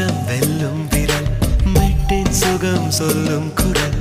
உலகம் வெல்லும் விரல். மெட்டின் சுகம் சொல்லும் குரல்.